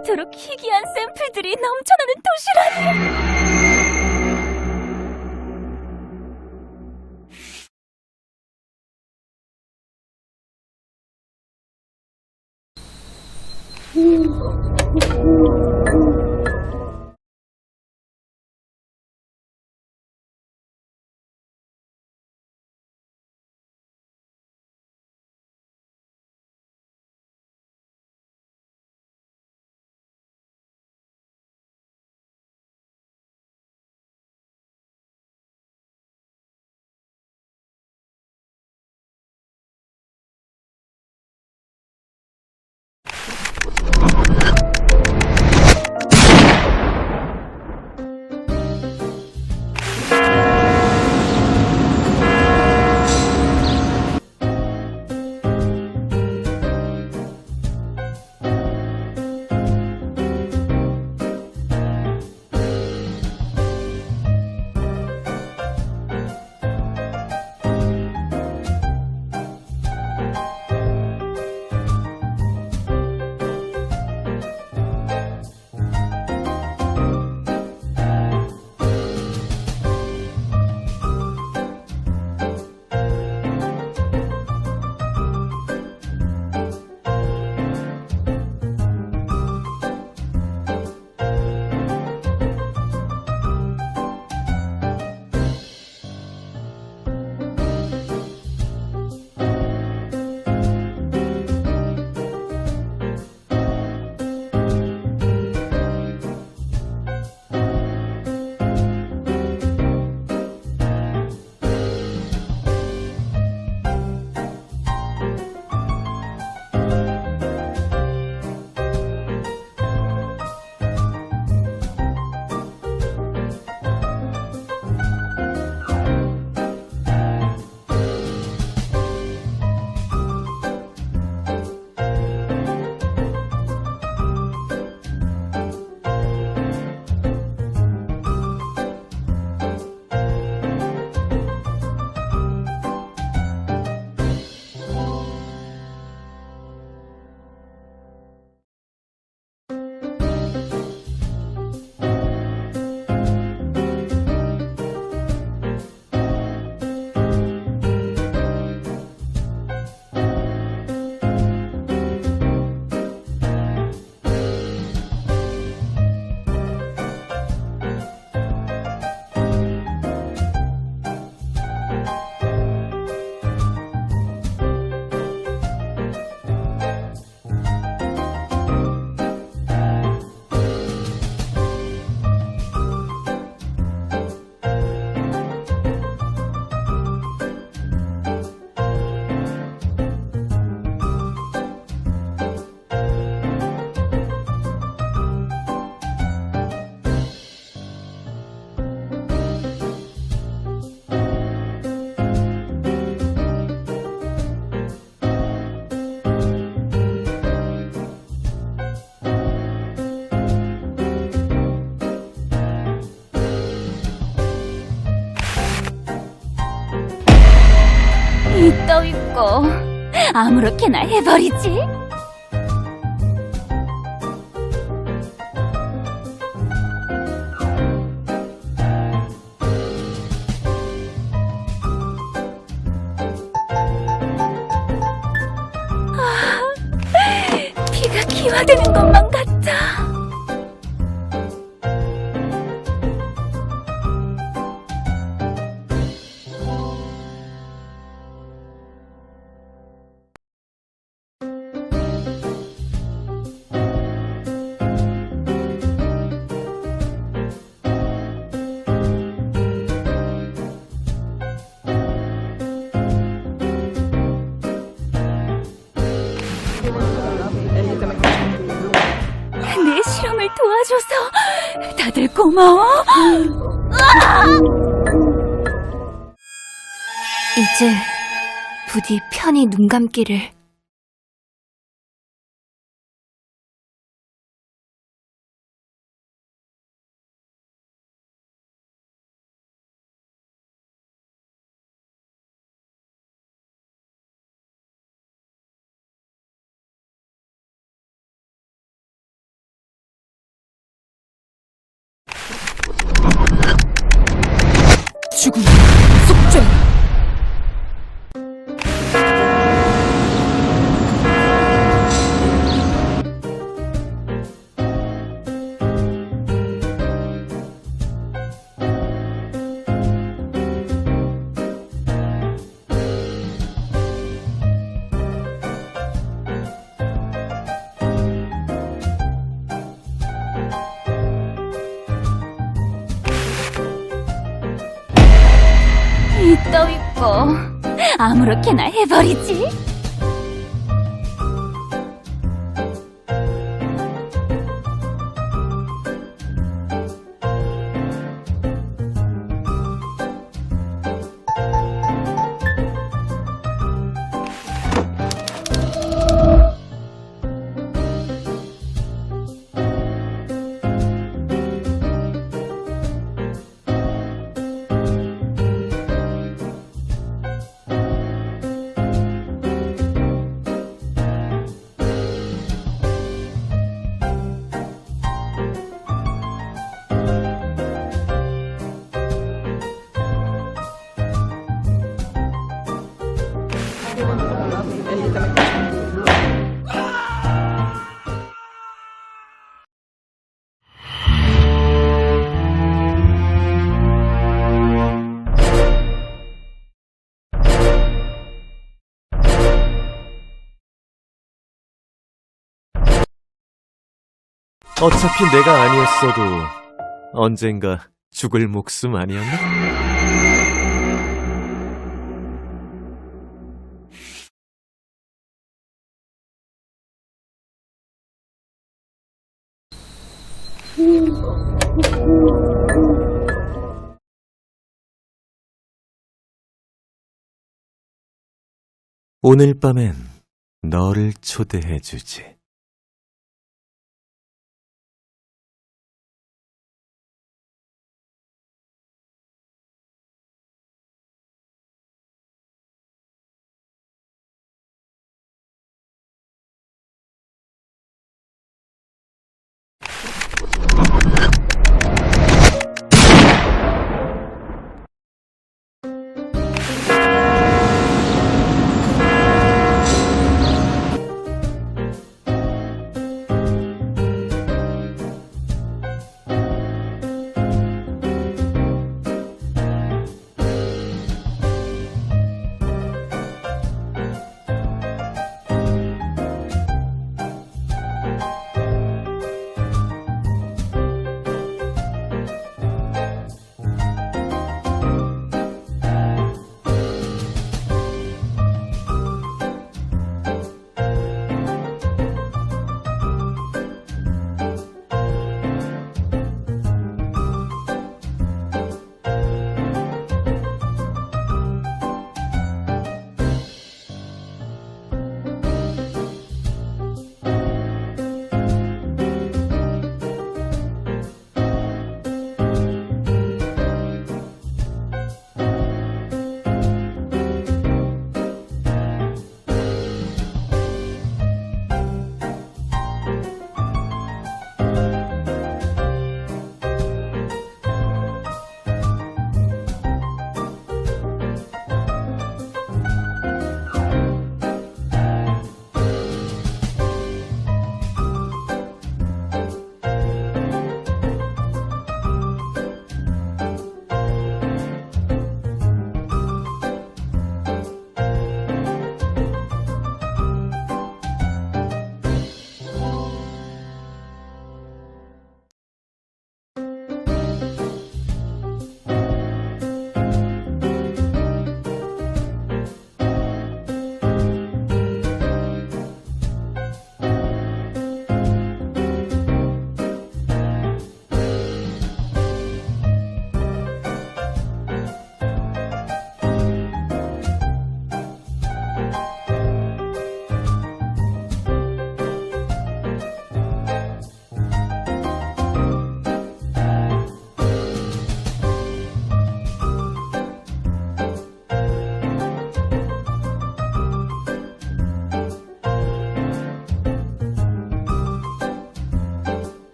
이토록 희귀한 샘플들이 넘쳐나는 도시라니! 이 아무렇게나 해버리지? 도와줘서 다들 고마워. 이제 부디 편히 눈 감기를. 아무렇게나 해버리지. 어차피 내가 아니었어도 언젠가 죽을 목숨 아니었나? 오늘 밤엔 너를 초대해 주지.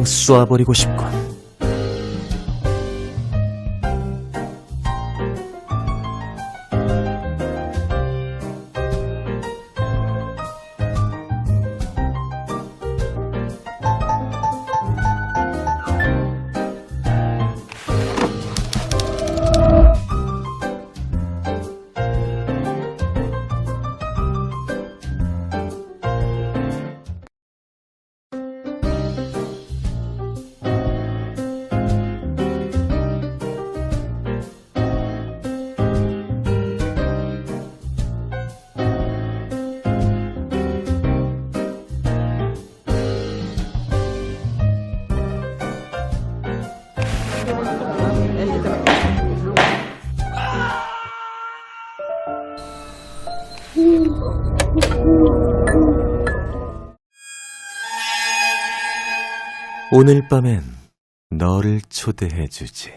그냥 쏴버리고 싶군. 오늘 밤엔 너를 초대해 주지.